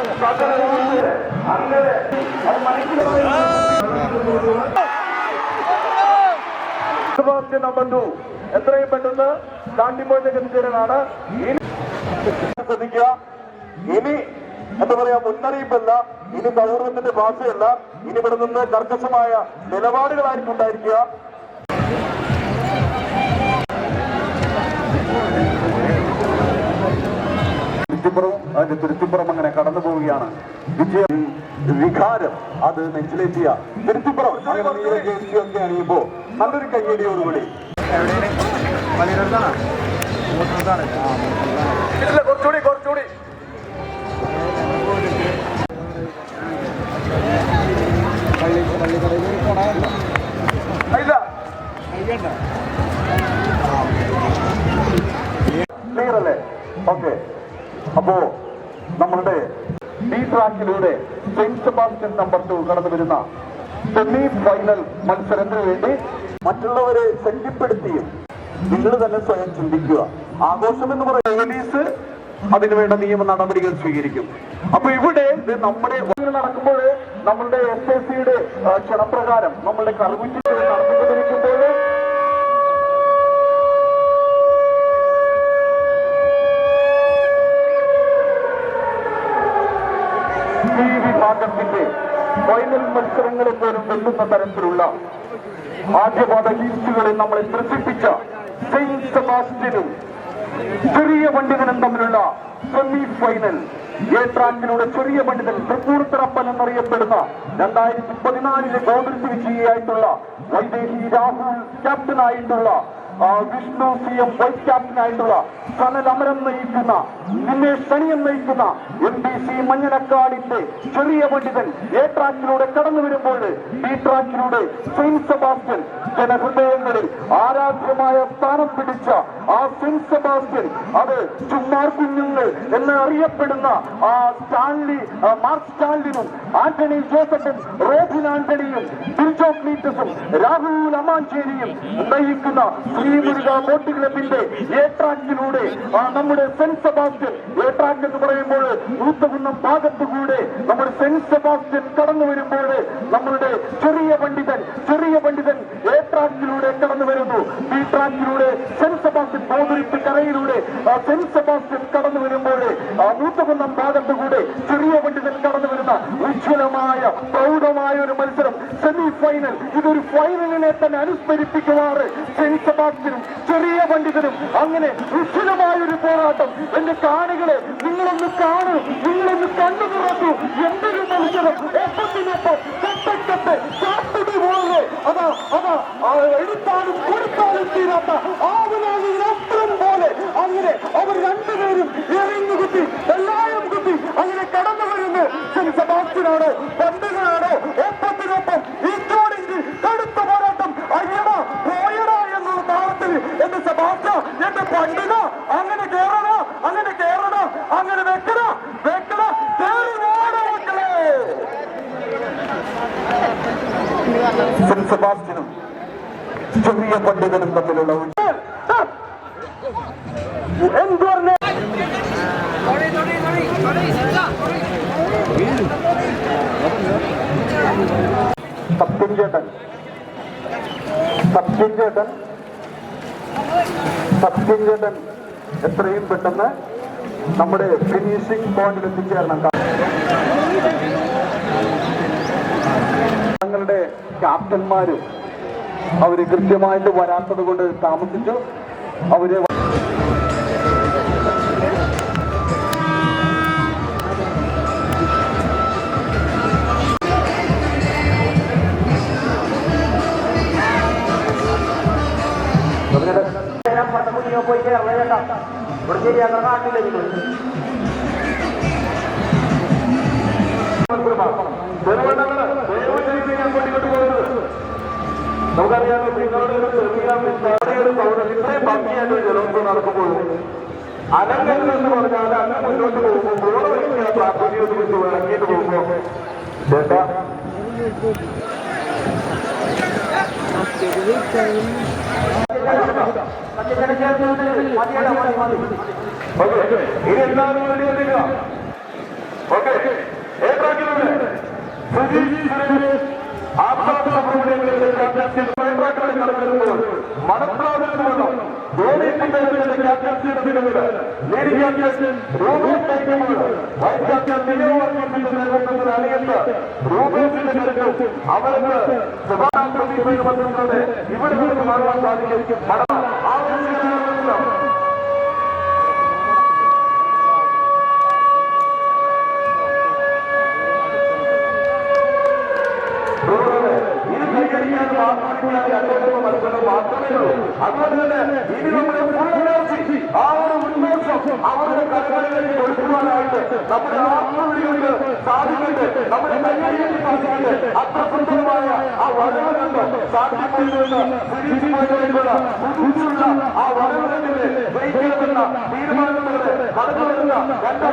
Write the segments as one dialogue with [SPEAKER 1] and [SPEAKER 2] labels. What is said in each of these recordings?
[SPEAKER 1] അങ്ങനെ അത് മനസ്സിലായി അമ്പന്തു എത്രയും പെട്ടെന്ന് കാണ്ടിമോന്റെ എത്തിച്ചേരാനാണ്. ശ്രദ്ധിക്കുക. ഇനി എന്താ പറയാ മുന്നറിയിപ്പല്ല. ഇനി സൗഹൃദത്തിന്റെ ഭാഷയല്ല. ഇനി ഇവിടെ നിന്ന് കർക്കശമായ നിലപാടുകളായിരിക്കും ഉണ്ടായിരിക്കുക. തിരുത്തിപ്പുറവും അതിന്റെ തിരുത്തിപ്പുറം അങ്ങനെ കടന്നു പോവുകയാണ്. വിജയം വികാരം അത് നെഞ്ചിലേറ്റിയ തിരുത്തിപ്പുറം അണിയുമ്പോ നല്ലൊരു കയ്യടിയോടുകൂടി ഓക്കെ അപ്പോ നമ്മളുടെ ഡി ട്രാക്കിലൂടെ സെന്റ് സെബാസ്റ്റ്യൻ നമ്പർ ടു കടന്നു വരുന്ന സെമി ഫൈനൽ മത്സരത്തിന് വേണ്ടി മറ്റുള്ളവരെ ശല്യപ്പെടുത്തിയും നിങ്ങൾ തന്നെ സ്വയം ചിന്തിക്കുക. ആഘോഷം എന്ന് പറയുന്ന പോലീസ് അതിനുവേണ്ട നിയമ നടപടികൾ സ്വീകരിക്കും. അപ്പൊ ഇവിടെ നമ്മുടെ നടക്കുമ്പോൾ നമ്മളുടെ എസ് എസ് സിയുടെ ക്ഷണപ്രകാരം നമ്മളുടെ കറുകുറ്റി നടന്നുകൊണ്ടിരിക്കുമ്പോൾ ഫൈനൽ മത്സരങ്ങൾ പോലും വെല്ലുന്ന തരത്തിലുള്ള ആദ്യപാദ ഹീറ്റ്സുകളിൽ നമ്മളെ ത്രസിപ്പിച്ച സെയിന്റ് സെബാസ്റ്റ്യനും ചെറിയ പണ്ഡിതനും തമ്മിലുള്ള സെമി ഫൈനൽ എ ചെറിയ പണ്ഡിതൻ തൃപ്പൂർത്തറപ്പൻ എന്നറിയപ്പെടുന്ന രണ്ടായിരത്തി പതിനാലിലെ ഗോകുലത്ത് വിജയിയായിട്ടുള്ള വൈദേഹി രാഹുൽ ക്യാപ്റ്റനായിട്ടുള്ള വിഷ്ണു സി എം വൈസ് ക്യാപ്റ്റനായിട്ടുള്ള സനൽ അമരം നയിക്കുന്ന നിമേഷ് സണിയൻ നയിക്കുന്ന എം ബി സി മഞ്ഞനക്കാടിന്റെ ചെറിയ പണ്ഡിതൻ എ ട്രാക്കിലൂടെ കടന്നു വരുമ്പോൾ ബി ട്രാക്കിലൂടെ സെയിന്റ് സെബാസ്റ്റ്യൻ ജനഹൃദയങ്ങളിൽ ആരാധ്യമായ സ്ഥാനം പിടിച്ച ആ സെയിന്റ് സെബാസ്റ്റ്യൻ അത് ചുമ്മാർ കുഞ്ഞുങ്ങൾ എന്ന് അറിയപ്പെടുന്ന ആ സ്റ്റാൻലി മാർക്ക് സ്റ്റാൻലിനും ആന്റണി ജോസഫും റോബിൻ ആന്റണിയും ബിൽജോ ക്ലീറ്റസും രാഹുൽ അമാഞ്ചേരിയും നയിക്കുന്ന ശ്രീമുരുക ബോട്ട് ക്ലബിന്റെ എ ട്രാക്കിലൂടെ നമ്മുടെ സെന്റ് സെബാസ്റ്റ്യൻ എ ട്രാക്ക് എന്ന് പറയുമ്പോൾ ഊത്തകുന്നം ഭാഗത്തുകൂടെ നമ്മുടെ സെന്റ് സെബാസ്റ്റ്യൻ കടന്നു വരുമ്പോൾ നമ്മളുടെ ചെറിയ പണ്ഡിതൻ ചെറിയ പണ്ഡിതൻ എ ട്രാക്കിലൂടെ കടന്നു വരുന്നു. ബി ട്രാക്കിലൂടെ സെന്റ് സെബാസ്റ്റ്യൻ ബോധുരിപ്പ് കരയിലൂടെ സെന്റ് സെബാസ്റ്റ്യൻ കടന്നു വരുമ്പോൾ ആ മൂത്തകുന്നം ഭാഗത്തുകൂടെ ചെറിയ പണ്ഡിതൻ കടന്നു വരുന്ന ഉജ്ജ്വലമായ പ്രൗഢമായ ഒരു മത്സരം. സെമി ഫൈനൽ ഇതൊരു ഫൈനലിനെ തന്നെ അനുസ്മരിപ്പിക്കുമാറ് സെന്റ് സെബാസ്റ്റ്യനും ചെറിയ പണ്ഡിതനും അങ്ങനെ ഉജ്ജ്വലമായ ഒരു പോരാട്ടം. എന്റെ കാണികളെ നിങ്ങളൊന്ന് കാണൂ നിങ്ങളൊന്ന് കണ്ടു തുറക്കൂ. എന്തൊരു മത്സരം? അതാ അതാ എടുത്താലും കൊടുത്താലും തീരാത്ത ആവനാളിനപ്പുറം പോലെ. അങ്ങനെ അവർ രണ്ടുപേരും എറിഞ്ഞു കുത്തി എല്ലായും കുത്തി അങ്ങനെ കടന്നു വരുന്നു സെന്റ് സെബാസ്റ്റ്യനാണോ പണ്ടുകളാണോ ഒപ്പത്തിനൊപ്പം ഇതോടെങ്കിൽ കടുത്ത പോരാട്ടം അയ്യടാ പോയടാ എന്നുള്ള താളത്തിൽ എന്റെ സെബാസ്റ്റ്യ എന്റെ പണ്ടിക അങ്ങനെ കേറണ അങ്ങനെ കേറണ അങ്ങനെ വെക്കണ വെക്കണ കേറി വാടാ മക്കളെ സെന്റ് സെബാസ്റ്റ്യനും ചെറിയ പണ്ഡിതനും തമ്മിലുള്ള ഒരു- എന്ത് പറഞ്ഞ സത്യൻ ചേട്ടൻ സത്യൻ ചേട്ടൻ സത്യൻ എത്രയും പെട്ടെന്ന് നമ്മുടെ ഫിനിഷിംഗ് പോയിന്റിൽ എത്തിച്ചേരണം. തങ്ങളുടെ ക്യാപ്റ്റന്മാര് അവർ കൃത്യമായിട്ട് വരാത്തത് കൊണ്ട് താമസിച്ചു. അവർ പോയി കേരള ചേട്ടാ ഇവിടെ ശരിയാക്കുന്ന കാട്ടില്ല നമുക്കറിയാമോ നടക്കുമ്പോൾ അലങ്കരണം എന്ന് പറഞ്ഞാൽ അങ്ങ് മുന്നോട്ട് പോകുമ്പോൾ ബോർഡ് വയ്ക്കുന്ന പ്രാർത്ഥനയെ കുറിച്ച് ഇറങ്ങിയിട്ട് പോകുമ്പോൾ ചേട്ടാ ഇനി എല്ലാവരും റെഡിയാക്കുക ഓക്കെ ഏതാക്കിയിട്ടുണ്ട് സുജീഷ് സുരേഷ് കുതിരകളുടെ ക്യാപ്റ്റൻസി നടക്കുമ്പോൾ മണപ്രാവിൽ നിന്നും ധോണി കുതിരകളുടെ ക്യാപ്റ്റൻസിയുടെ ലേഡി ക്യാപ്റ്റൻ റൂബേഷ് നയിക്കുമ്പോൾ വൈസ് ക്യാപ്റ്റൻ ലിയോ വർഗീസിന്റെ നേതൃത്വത്തിൽ അണിയത്ത് റൂബേഷിന്റെ കരുത്ത് അവർക്ക് വന്നിട്ടുണ്ട് ഇവിടെ നിന്ന് മാറാൻ സാധിക്കും. മട ആവശ്യമില്ല മാത്രമേ അങ്ങോട്ടുള്ള മത്സരം മാത്രമേ ഉള്ളൂ അതുകൊണ്ട് തന്നെ ഇനി നമ്മുടെ full energy, ആ ഒരു ഉന്മേഷം അവരുടെ കലകളിലേക്ക് കൊടുക്കുവാനായിട്ട് നമ്മുടെ ആത്മവിളിയുണ്ട് സാധിക്കുന്നുണ്ട് നമ്മുടെ കൈകരിക്കാൻ സാധിക്കുന്നുണ്ട് അത്ര സുന്ദരമായ ആ വരവ് കണ്ട് സാധ്യതയിലുള്ള ഫിനിഷിംഗിലേക്കുള്ള പുതുച്ചുള്ള ആ വരവ് കണ്ടിട്ട് ജയിക്കണമെന്ന തീരുമാനത്തോടെ കടന്നു വരുന്ന രണ്ട്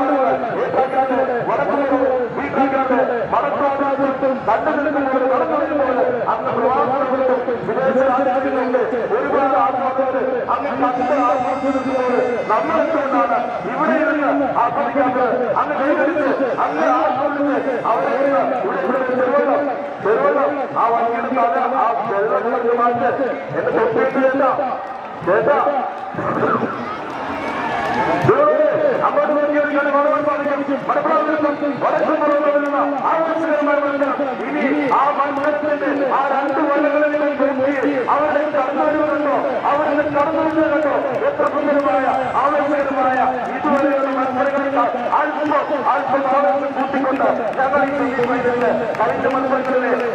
[SPEAKER 1] വരവുകൾ ഏറ്റാക്കാതെ വടക്കുള്ളത് വീട്ടാക്കാതെ മടക്കാതെ കണ്ടു നിൽക്കുമ്പോൾ കടന്നു വരുമ്പോൾ അന്ന് പ്രവാസികൾക്കും വിദേശ രാജ്യങ്ങളിലെ ഒരുപാട് ആത്മാക്കളോട് അങ്ങ് കണ്ട് ആസ്വദിക്കുമ്പോൾ നമ്മളെന്തുകൊണ്ടാണ് ഇവിടെ ഇരുന്ന് ആസ്വദിക്കാത്തത് അങ്ങ് കൈകരിച്ച് അങ്ങ് ആസ്വദിച്ച് അവരെ ഇവിടെ ചെറുവെള്ളം ചെറുവെള്ളം ആ വണ്ടിയെടുത്താണ് ആ വെള്ളത്തിലേക്ക് മാറ്റി എന്റെ തൊട്ടേക്ക് ചേട്ടാ നിന്ന് ആവശ്യകരമായ മത്സരം ഇനി ആ രണ്ട് കടന്നുവരുന്നുണ്ടോ എത്ര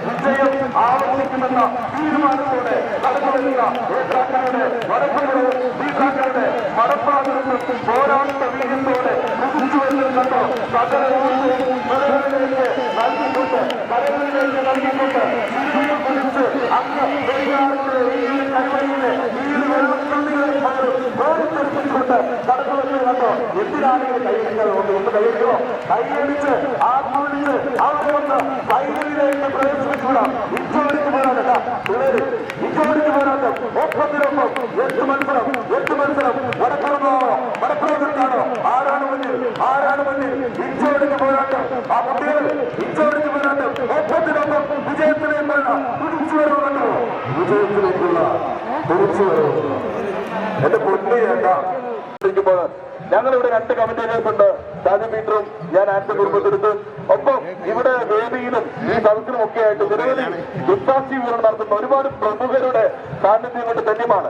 [SPEAKER 1] വിജയം തീരുമാനത്തോടെ പോരാട്ട വീര്യത്തോടെ കുതിച്ചു വരുന്നുണ്ടോ സകല കരകളിലേക്ക് നൽകിക്കൊണ്ട് കരകളിലേക്ക് നൽകിക്കൊണ്ട് തിരുമയം കുതിച്ച് അങ്ങ് വെളിയാറിന്റെ ഈ കരുവയിലെ ഈ വെള്ളത്തുള്ളികളെ ഓടിത്തെറിപ്പിച്ചുകൊണ്ട് കടന്നു വരുന്നുണ്ടോ എന്തിനാണ് ഇത് കൈയടിക്കുന്നത് ഒന്ന് കൈയടിക്കണോ കൈയടിച്ച് ആത്മവിളിച്ച് അവിടെ വന്ന് കൈകളിലേക്ക് പ്രവേശിപ്പിച്ചുവിടാം ഇച്ചോടിക്ക് പോരാട്ടം പിള്ളേര് ഇച്ചോടിക്ക് പോരാട്ടം ഒപ്പത്തിനൊപ്പം എട്ട് മത്സരം എട്ട് മത്സരം വടക്കുറക്കാണോ ആരാണ് മുന്നിൽ ആരാണ് മുന്നിൽ ഇച്ചോടിക്ക് പോരാട്ടം ആ കുട്ടികൾ ഇച്ചോടിക്ക് പോരാട്ടം ഒപ്പത്തിനൊപ്പം വിജയത്തിലേക്കുള്ള കുതിച്ചു വരുന്നുണ്ടോ വിജയത്തിലേക്കുള്ള കുതിച്ചു വരും എന്റെ പൊന്നു ചേട്ടാ ഞങ്ങളിവിടെ രണ്ട് കമ്മിറ്റികൾക്കുണ്ട് ഷാജി പീറ്ററും ഞാൻ ആൻഡ് കുടുംബത്തിനടുത്ത്. ഒപ്പം ഇവിടെ വേദിയിലും ഈ സദസ്സിലും ഒക്കെ ആയിട്ട് നിരവധി ദുസ്സാക്ഷി വിവരണം നടത്തുന്ന ഒരുപാട് പ്രമുഖരുടെ സാന്നിധ്യം കൊണ്ട് ധന്യമാണ്.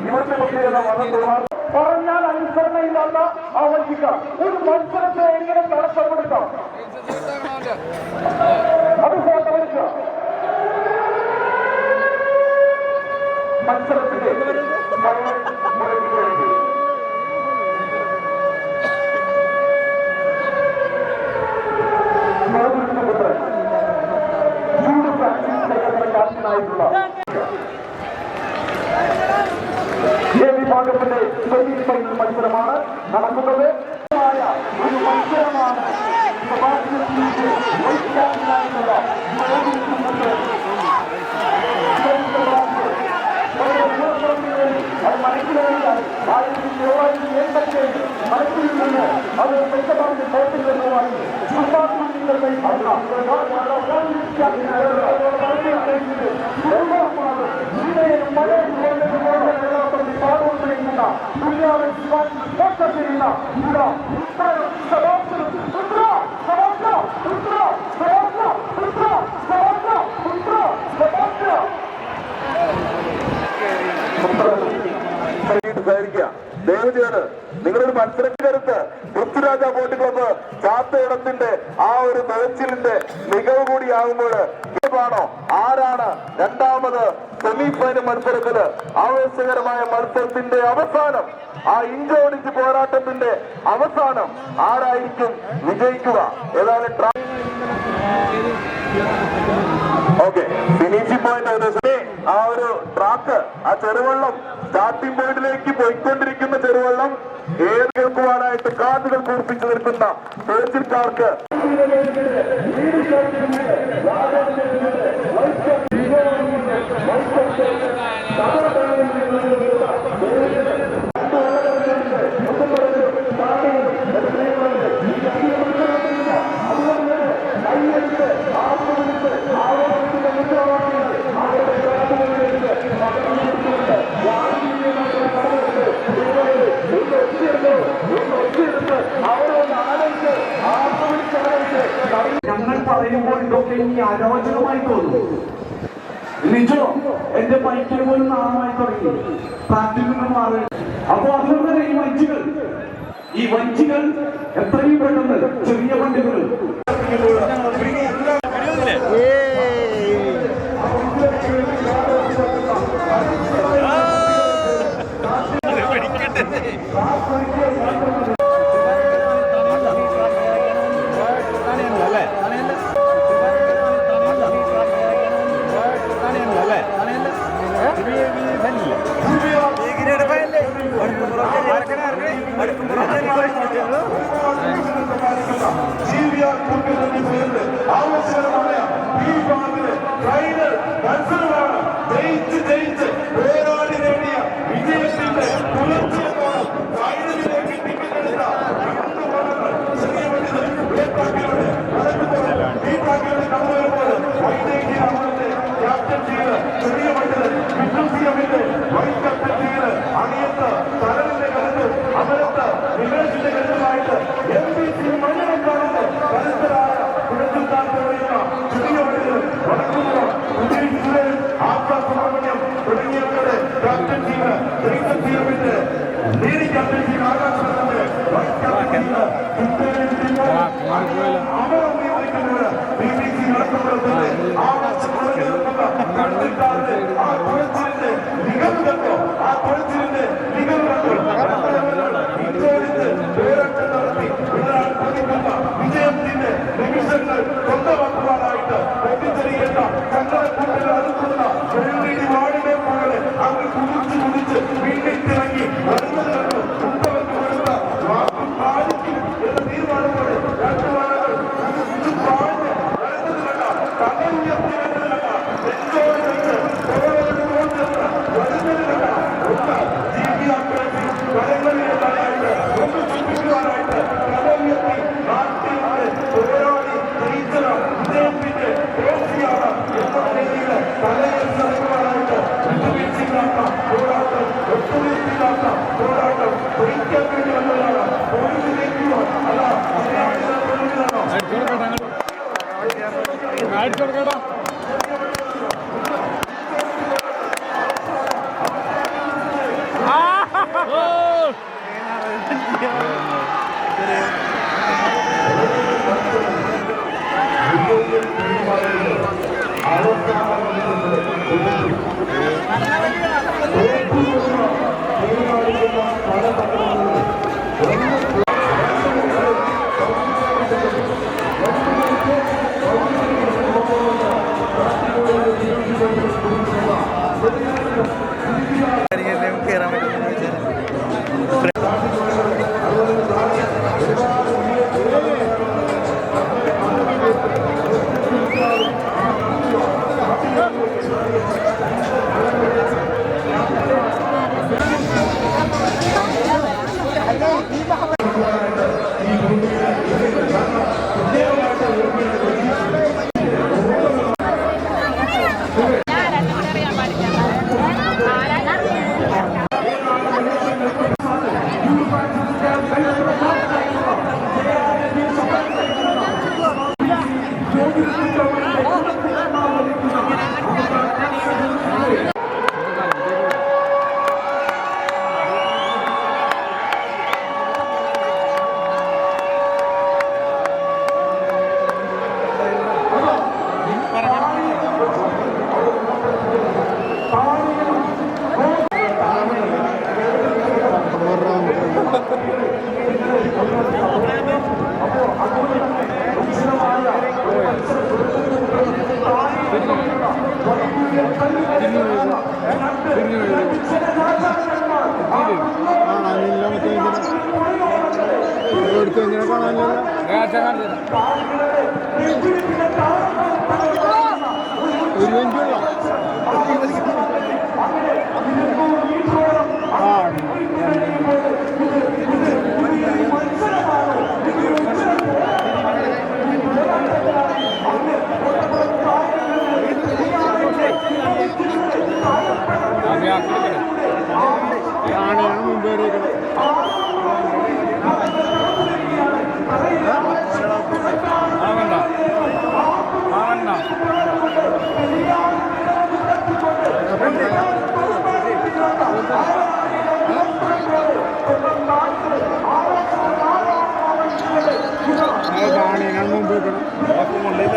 [SPEAKER 1] ഇവിടുത്തെ കുട്ടികളുടെ മതം പറഞ്ഞാൽ അനുസരണയില്ലാത്ത ആ വഞ്ചിക്ക ഒരു മത്സരത്തെ എങ്ങനെ അത് और एक पैसे बार में सौ तीन लोगों वाली शुरुआत में निकल गई भावना दुनिया में जीवन स्वस्थ से लेना पूरा उत्तर समाप्त उत्तरा समाप्त उत्तरा समाप्त उत्तरा समाप्त उत्तरा समाप्त शहीद बैठ गया ദേവജയാണ്. നിങ്ങളൊരു മത്സരക്കരുത്ത് പൃഥ്വിരാജ ബോട്ട് ക്ലബ്ബ് ചാത്തയിടത്തിന്റെ ആ ഒരു മേച്ചിലിന്റെ മികവ് കൂടിയാകുമ്പോൾ ആണോ ആരാണ് രണ്ടാമത് സെമി ഫൈനൽ മത്സരത്തിൽ ആവേശകരമായ മത്സരത്തിന്റെ അവസാനം? ആ ഇഞ്ചോടിച്ച് പോരാട്ടത്തിന്റെ അവസാനം ആരായിരിക്കും വിജയിക്കുക? ഏതായാലും ഓക്കെ. ഫിനിഷിംഗ് പോയിന്റ്
[SPEAKER 2] ആ ഒരു ട്രാക്ക് ആ ചെറുവള്ളം സ്റ്റാർട്ടിംഗ് പോയിന്റിലേക്ക് പോയിക്കൊണ്ടിരിക്കുന്ന ചെറുവള്ളം ഏത് കേൾക്കുവാനായിട്ട് കാർഡുകൾ പൂർപ്പിച്ചു നിൽക്കുന്ന
[SPEAKER 3] പേച്ചിൽക്കാർക്ക് Thank you. എനിക്ക് അരോചകമായി തോന്നി. ലിജോ എന്റെ പൈക്കൽ പോലും നാളമായി തുടങ്ങി. പ്രാർത്ഥിക്കുന്ന മാറി. അപ്പൊ അതുകൊണ്ട് ഈ വഞ്ചികൾ. ഈ വഞ്ചികൾ എത്രയും പെട്ടെന്ന് ചെറിയ വണ്ടികൾ
[SPEAKER 1] പഠിക്കട്ടെ. குறிப்பிட்டிருந்து ஆலோசனை കാണാനില്ല കാണാനില്ല ഒരു മിനിറ്റ് ஆயிரம் பேர் நன்மை போக்கணும்